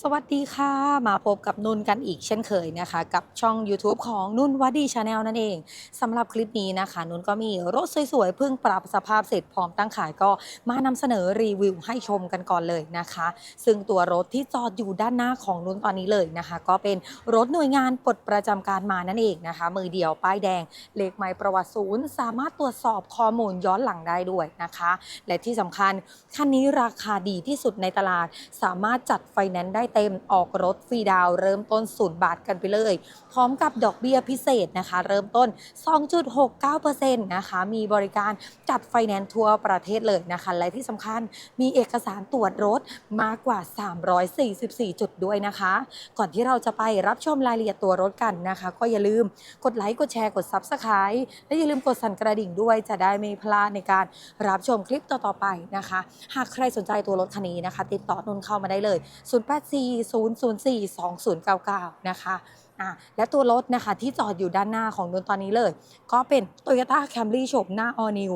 สวัสดีค่ะ มาพบกับนุ่นกันอีกเช่นเคยนะคะ กับช่อง YouTube ของนุ่นวัดดีชาแนลนั่นเองสำหรับคลิปนี้นะคะ นุ่นก็มีรถสวยๆเพิ่งปรับสภาพเสร็จพร้อมตั้งขายก็มานำเสนอรีวิวให้ชมกันก่อนเลยนะคะ ซึ่งตัวรถที่จอดอยู่ด้านหน้าของนุ่นตอนนี้เลยนะคะ ก็เป็นรถหน่วยงานปลดประจำการมานั่นเองนะคะ มือเดียวป้ายแดงเลขไม้ประวัติศูนย์สามารถตรวจสอบข้อมูลย้อนหลังได้ด้วยนะคะ และที่สำคัญคันนี้ราคาดีที่สุดในตลาด สามารถจัดไฟแนนซ์ได้เต็มออกรถฟรีดาวเริ่มต้นศูนย์บาทกันไปเลย พร้อมกับดอกเบี้ยพิเศษนะคะ เริ่มต้น 2.69%นะคะ มีบริการจัดไฟแนนซ์ทั่วประเทศเลยนะคะ และที่สำคัญมีเอกสารตรวจรถมากกว่า 344 จุดด้วยนะคะ ก่อนที่เราจะไปรับชมรายละเอียดตัวรถกันนะคะ ก็อย่าลืมกดไลค์กดแชร์กด Subscribe และอย่าลืมกดสั่นกระดิ่งด้วยจะได้ไม่พลาดในการรับชมคลิปต่อๆไปนะคะ หากใครสนใจตัวรถคันนี้นะคะ ติดต่อนนเข้ามาได้เลย0840042099 นะคะอะและตัวรถนะคะที่จอดอยู่ด้านหน้าของนนตอนนี้เลย ก็เป็น Toyota Camry โฉมหน้า All New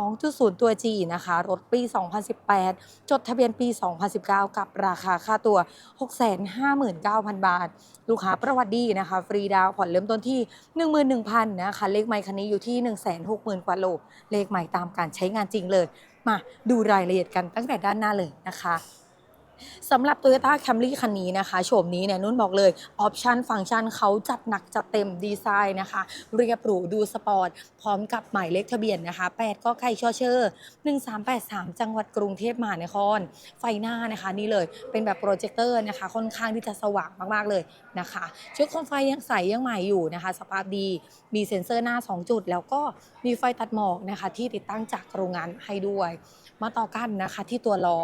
2.0 ตัว G นะคะ รถปี 2018 จดทะเบียนปี 2019 กับราคาค่าตัว 659,000 บาท ลูกค้าประวัติดีนะคะ ฟรีดาวผ่อนเริ่มต้นที่ 11,000 นะคะ เลขไมค์คันนี้อยู่ที่ 160,000 กว่าโลเลขใหม่ตามการใช้งานจริงเลย มาดูรายละเอียดกันตั้งแต่ด้านหน้าเลยนะคะ สำหรับ Toyota Camry คันนี้นะคะโฉมนี้เนี่ยนุ่นบอกเลยออปชันฟังก์ชันเขาจัดหนักจัดเต็มดีไซน์นะคะ เรียบหรูดูสปอร์ต พร้อมกับหมายเลขทะเบียนนะคะ 8 ก็ไก่ชอเชอร์1383 จังหวัดกรุงเทพมหานคร ไฟหน้านะคะนี่เลยเป็นแบบโปรเจคเตอร์นะคะ ค่อนข้างที่จะสว่างมากๆเลยนะคะชุดโคมไฟยังใสยังใหม่อยู่นะคะ สภาพดีมีเซ็นเซอร์หน้า 2 จุด แล้วก็มีไฟตัดหมอกนะคะ ที่ติดตั้งจากโรงงานให้ด้วย มาต่อกันนะคะที่ตัวล้อ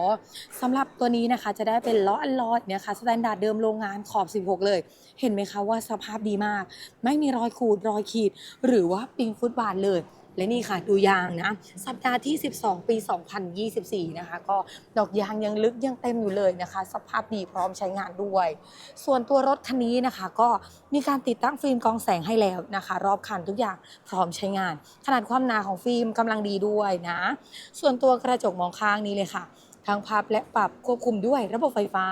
สำหรับตัวนี้นะคะจะได้เป็นล้ออันลอดเนี่ยค่ะสแตนดาร์ดเดิมโรงงานขอบ 16 เลย เห็นไหมคะว่าสภาพดีมาก ไม่มีรอยขูดรอยขีด หรือว่าปิงฟุตบาทเลย และนี่ค่ะดูยางนะ สัปดาห์ที่ 12 ปี 2024 นะคะ ก็ดอกยางยังลึกยังเต็มอยู่เลยนะคะ สภาพดีพร้อมใช้งานด้วย ส่วนตัวรถคันนี้นะคะ ก็มีการติดตั้งฟิล์มกองแสงให้แล้วนะคะ รอบคันทุกอย่างพร้อมใช้งาน ขนาดความหนาของฟิล์มกำลังดีด้วยนะ ส่วนตัวกระจกมองข้างนี้เลยค่ะ ทั้งพับและปรับควบคุมด้วยระบบไฟฟ้า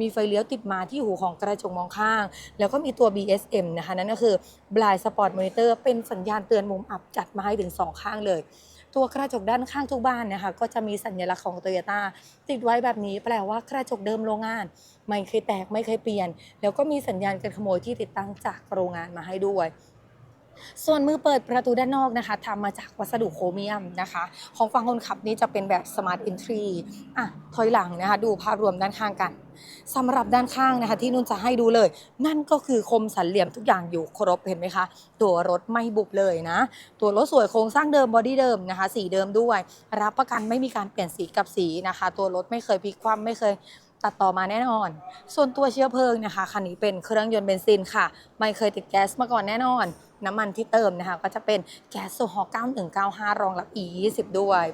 มีไฟเลี้ยวติดมาที่หูของกระจกมองข้าง แล้วก็มีตัว BSM นะคะ นั่นก็คือ Blind Spot Monitor เป็นสัญญาณเตือนมุมอับจัดมาให้ถึง 2 ข้างเลย ตัวกระจกด้านข้างทุกบ้านนะคะก็จะมีสัญลักษณ์ของ Toyota ติดไว้แบบนี้แปลว่ากระจกเดิมโรงงาน ไม่เคยแตกไม่เคยเปลี่ยน แล้วก็มีสัญญาณการขโมยที่ติดตั้งจากโรงงานมาให้ด้วย ส่วนมือเปิดประตูด้านนอกนะคะทำมาจากวัสดุโครเมียมนะคะ ของฝั่งคนขับนี่จะเป็นแบบ Smart Entry อะถอยหลังนะคะ ดูภาพรวมด้านข้างกันสำหรับด้านข้างนะคะ ที่นุ่นจะให้ดูเลย นั่นก็คือคมสันเหลี่ยมทุกอย่างอยู่ครบเห็นไหมคะ ตัวรถไม่บุบเลยนะ ตัวรถสวยโครงสร้างเดิมบอดี้เดิมนะคะ สีเดิมด้วย รับประกันไม่มีการเปลี่ยนสีกับสีนะคะ ตัวรถไม่เคยพลิกคว่ำไม่เคย ตัดต่อมาแน่นอน ส่วนตัวเชื้อเพลิงนะคะคันนี้เป็นเครื่องยนต์เบนซินค่ะ ไม่เคยติดแก๊สมาก่อนแน่นอน น้ำมันที่เติมนะคะก็จะเป็นแก๊สโซฮอล์9195 รองรับ E20 ด้วย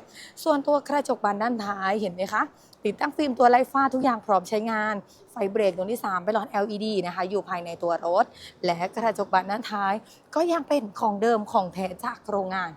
ส่วนตัวกระจกบานด้านท้ายเห็นไหมคะติดตั้งฟิล์มตัวไล่ฟ้าทุกอย่างพร้อมใช้งาน ไฟเบรกดวงที่ 3 เป็นหลอด LED นะคะ อยู่ภายในตัวรถ และกระจกบานด้านท้าย ก็ยังเป็นของเดิมของแท้จากโรงงาน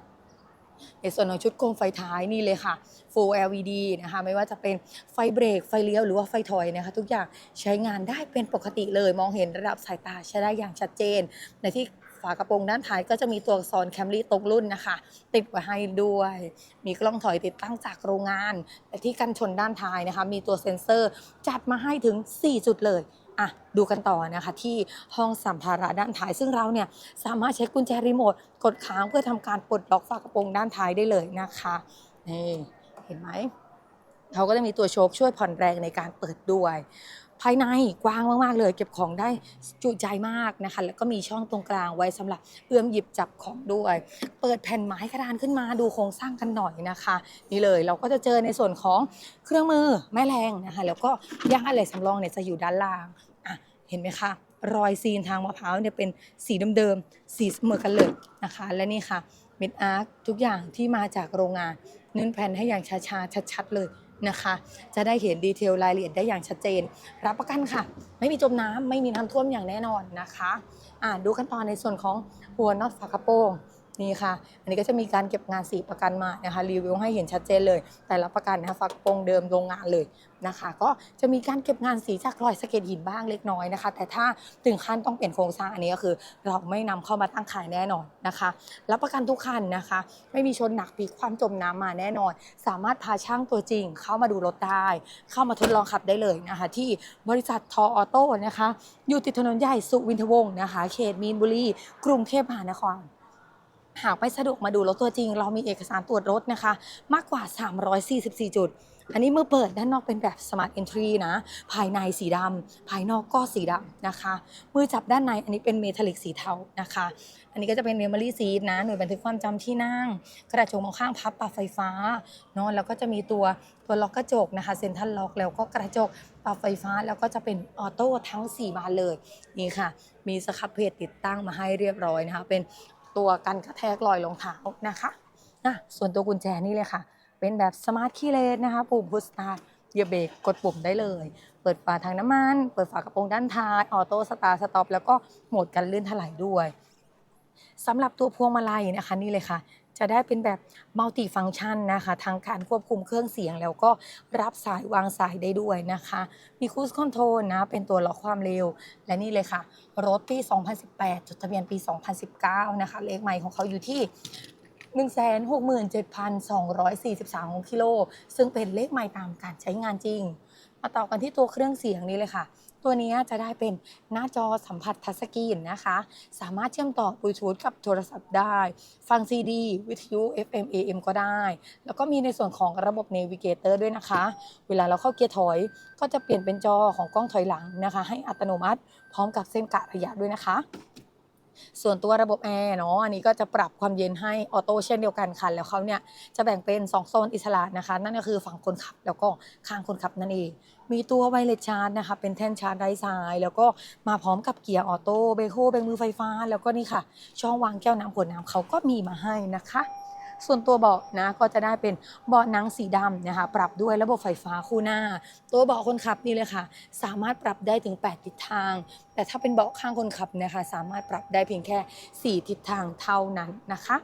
ในส่วนของชุดโคมไฟท้ายนี่เลยค่ะ Full LED นะคะไม่ว่าจะเป็นไฟเบรกไฟเลี้ยวหรือว่าไฟถอยนะคะ ทุกอย่างใช้งานได้เป็นปกติเลยมองเห็นระดับสายตาใช้ได้อย่างชัดเจน ในที่ฝากระโปรงด้านท้ายก็จะมีตัวอักษรแคมรี่ตรงรุ่นนะคะ ติดไว้ให้ด้วย มีกล้องถอยติดตั้งจากโรงงานและที่กันชนด้านท้ายนะคะ มีตัวเซ็นเซอร์จัดมาให้ถึง 4 จุดเลย อะดูกันต่อนะคะที่ห้องสัมภาระด้านท้าย ซึ่งเราเนี่ยสามารถใช้กุญแจรีโมทกดค้างเพื่อทำการปลดล็อกฝากระโปรงด้านท้ายได้เลยนะคะนี่เห็นไหมเขาก็จะมีตัวโชคช่วยผ่อนแรงในการเปิดด้วย ภายในกว้างมากๆเลย เก็บของได้จุใจมากนะคะ แล้วก็มีช่องตรงกลางไว้สำหรับเอื้อมหยิบจับของด้วย เปิดแผ่นไม้กระดานขึ้นมาดูโครงสร้างกันหน่อยนะคะ นี่เลยเราก็จะเจอในส่วนของเครื่องมือแม่แรงนะคะ แล้วก็ย่างอะไหล่สำรองเนี่ยจะอยู่ด้านล่างอะเห็นไหมคะรอยซีนทางมะพร้าวเนี่ยเป็นสีเดิมๆสีเสมอกันเลยนะคะ และนี่ค่ะเม็ดอาร์คทุกอย่างที่มาจากโรงงานเน้นแผ่นให้อย่างช้าๆชัดๆเลย นะคะ จะได้เห็นดีเทลรายละเอียดได้อย่างชัดเจน รับประกันค่ะ ไม่มีจมน้ำไม่มีน้ำท่วมอย่างแน่นอนนะคะ อ่าดูขั้นตอนในส่วนของหัวน็อตฝากระโปรง นี่ค่ะ อันนี้ก็จะมีการเก็บงานสีประกันมานะคะรีวิวให้เห็นชัดเจนเลย แต่ละประกันนะคะฝากโปรงเดิมโรงงานเลยนะคะ ก็จะมีการเก็บงานสีจากรอยสะเก็ดหินบ้างเล็กน้อยนะคะ แต่ถ้าถึงขั้นต้องเปลี่ยนโครงสร้างอันนี้ก็คือ เราไม่นำเข้ามาตั้งขายแน่นอนนะคะรับประกันทุกคันนะคะ ไม่มีชนหนักพลิกความจมน้ำมาแน่นอน สามารถพาช่างตัวจริง เข้ามาดูรถได้ เข้ามาทดลองขับได้เลยนะคะ ที่บริษัททอออโต้นะคะ อยู่ติดถนนใหญ่สุวินทวงศ์นะคะ เขตมีนบุรีกรุงเทพมหานคร หากไม่สะดวกมาดูรถตัวจริง เรามีเอกสารตรวจรถนะคะ มากกว่า 344 จุด อันนี้เมื่อเปิดด้านนอกเป็นแบบ Smart Entry นะ ภายในสีดำภายนอกก็สีดำนะคะ มือจับด้านในอันนี้เป็นเมทัลลิกสีเทานะคะ อันนี้ก็จะเป็นเมมโมรี่ซีดนะ หน่วยบันทึกความจำที่นั่ง กระจกมองข้างพับปรับไฟฟ้าเนาะแล้วก็จะมีตัวตัวล็อกกระจกนะคะเซ็นทรัลล็อกแล้วก็กระจกปรับไฟฟ้าแล้วก็จะเป็นออโต้ทั้ง 4 บานเลยนี่ค่ะ มีสครับเพจติดตั้งมาให้เรียบร้อยนะคะเป็น ตัวกันกระแทกรอยรองเท้านะคะอะส่วนตัวกุญแจนี่เลยค่ะ เป็นแบบสมาร์ทคีย์เลสนะคะ ปุ่มพุชสตาร์ทเหยียบเบรกกดปุ่มได้เลย เปิดฝาทางน้ำมัน เปิดฝากระโปรงด้านท้ายออโต้สตาร์สต็อปแล้วก็โหมดกันลื่นถลายด้วยสำหรับตัวพวงมาลัยนะคะนี่เลยค่ะ จะได้เป็นแบบมัลติฟัง c t ชันนะคะทางการควบคุมเครื่องเสียงแล้วก็รับสายวางสายได้ด้วยนะคะ มีคูสคอนโทรลนะ เป็นตัวล็อกความเร็ว และนี่เลยค่ะ รถปี 2018 จดทะเบียนปี 2019 นะคะ เลขใหม่ของเขาอยู่ที่167,243กิโล ซึ่งเป็นเลขใหม่ตามการใช้งานจริง มาต่อกันที่ตัวเครื่องเสียงนี้เลยค่ะ ตัวนี้จะได้เป็นหน้าจอสัมผัสทัชสกรีนนะคะ สามารถเชื่อมต่อบลูทูธกับโทรศัพท์ได้ ฟังซีดี วิทยุ FM AM ก็ได้ แล้วก็มีในส่วนของระบบเนวิเกเตอร์ด้วยนะคะ เวลาเราเข้าเกียร์ถอย ก็จะเปลี่ยนเป็นจอของกล้องถอยหลังนะคะ ให้อัตโนมัติ พร้อมกับเส้นกะระยะด้วยนะคะ ส่วนตัวระบบแอร์เนาะอันนี้ก็จะปรับความเย็นให้ออโต้เช่นเดียวกันค่ะแล้วเขาเนี่ยจะแบ่งเป็น 2 โซนอิสระนะคะ นั่นก็คือฝั่งคนขับแล้วก็ข้างคนขับนั่นเอง มีตัวไวเลสชาร์จนะคะ เป็นแท่นชาร์จไร้สาย แล้วก็มาพร้อมกับเกียร์ออโต้เบรกโฮเบรกมือไฟฟ้า แล้วก็นี่ค่ะ ช่องวางแก้วน้ำขวดน้ำเขาก็มีมาให้นะคะ ส่วนตัวเบาะนะก็จะได้เป็นเบาะหนังสีดำนะคะปรับด้วยระบบไฟฟ้าคู่หน้า ตัวเบาะคนขับนี่เลยค่ะ สามารถปรับได้ถึง 8 ทิศทาง แต่ถ้าเป็นเบาะข้างคนขับนะคะสามารถปรับได้เพียงแค่ 4 ทิศทางเท่านั้นนะคะ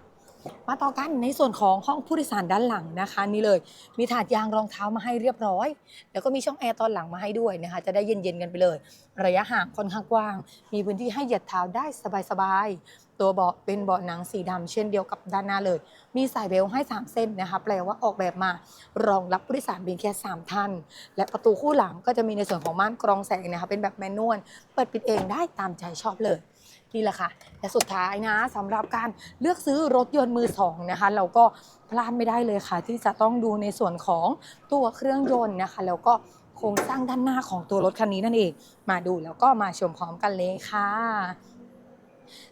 มาต่อกันในส่วนของห้องผู้โดยสารด้านหลังนะคะ นี่เลยมีถาดยางรองเท้ามาให้เรียบร้อย แล้วก็มีช่องแอร์ตอนหลังมาให้ด้วยนะคะ จะได้เย็นๆกันไปเลย ระยะห่างค่อนข้างกว้าง มีพื้นที่ให้เหยียดเท้าได้สบายๆตัวเบาะเป็นเบาะหนังสีดำเช่นเดียวกับด้านหน้าเลย มีสายเบลต์ให้ 3 เส้นนะคะแปลว่าออกแบบมารองรับผู้โดยสารเพียงแค่3ท่านและประตูคู่หลังก็จะมีในส่วนของม่านกรองแสงนะคะเป็นแบบแมนนวลเปิดปิดเองได้ตามใจชอบเลย นี่แหละค่ะ และสุดท้ายนะสำหรับการเลือกซื้อรถยนต์มือสองนะคะ เราก็พลาดไม่ได้เลยค่ะ ที่จะต้องดูในส่วนของตัวเครื่องยนต์นะคะ แล้วก็โครงสร้างด้านหน้าของตัวรถคันนี้นั่นเอง มาดูแล้วก็มาชมพร้อมกันเลยค่ะ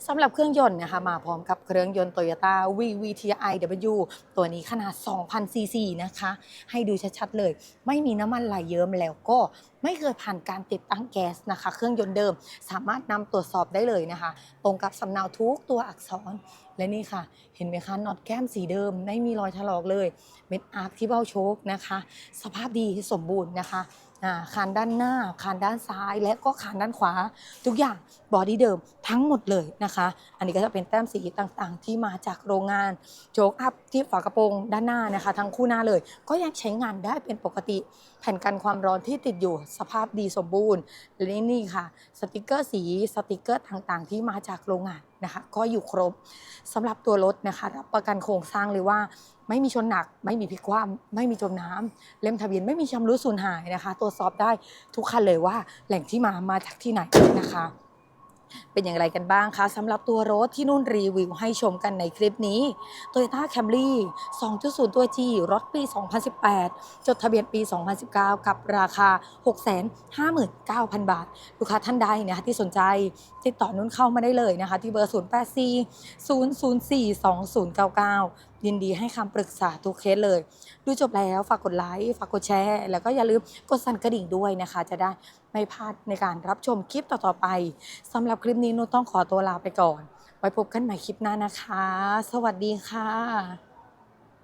สำหรับเครื่องยนต์นะคะมาพร้อมกับเครื่องยนต์ Toyota VVTi-W ตัวนี้ขนาด 2,000ซีซีนะคะ ให้ดูชัดๆเลย ไม่มีน้ำมันไหลเยิ้มแล้วก็ไม่เคยผ่านการติดตั้งแก๊สนะคะ เครื่องยนต์เดิมสามารถนำตรวจสอบได้เลยนะคะ ตรงกับสำเนาทุกตัวอักษรและนี่ค่ะ เห็นไหมคะน็อตแก้มสีเดิม ไม่มีรอยถลอกเลยเป็นอาร์คที่เบ้าโชคนะคะ สภาพดีสมบูรณ์นะคะอ่าคานด้านหน้าคานด้านซ้าย และก็คานด้านขวา ทุกอย่างบอดี้เดิมทั้งหมดเลยนะคะ อันนี้ก็จะเป็นแต้มสีต่างๆ ที่มาจากโรงงานโจกอัพที่ฝากระโปรงด้านหน้านะคะ ทั้งคู่หน้าเลย ก็ยังใช้งานได้เป็นปกติ แผ่นกันความร้อนที่ติดอยู่สภาพดีสมบูรณ์ และนี่ค่ะ สติกเกอร์สีสติกเกอร์ต่างๆ ที่มาจากโรงงานนะคะ ก็อยู่ครบสำหรับตัวรถนะคะ รับประกันโครงสร้างเลยว่า ไม่มีชนหนัก ไม่มีพลิกคว่ำไม่มีจมน้ำเล่มทะเบียนไม่มีชำรุดสูญหายนะคะ ตรวจสอบได้ทุกคันเลยว่าแหล่งที่มามาจากที่ไหนนะคะ เป็นอย่างไรกันบ้างคะสำหรับตัวรถที่นุ่นรีวิวให้ชมกันในคลิปนี้ Toyota Camry 2.0 ตัว G รถปี 2018 จดทะเบียนปี 2019 กับราคา 659,000 บาท ลูกค้าท่านใดนะคะที่สนใจติดต่อนุ่นเข้ามาได้เลยนะคะ ที่เบอร์ 0840042099 ยินดีให้คำปรึกษาทุกเคสเลย ดูจบแล้วฝากกดไลค์ฝากกดแชร์ แล้วก็อย่าลืมกดสั่นกระดิ่งด้วยนะคะ จะได้ไม่พลาดในการรับชมคลิปต่อๆไปสำหรับคลิปนี้นุต้องขอตัวลาไปก่อน ไว้พบกันใหม่คลิปหน้านะคะ สวัสดีค่ะ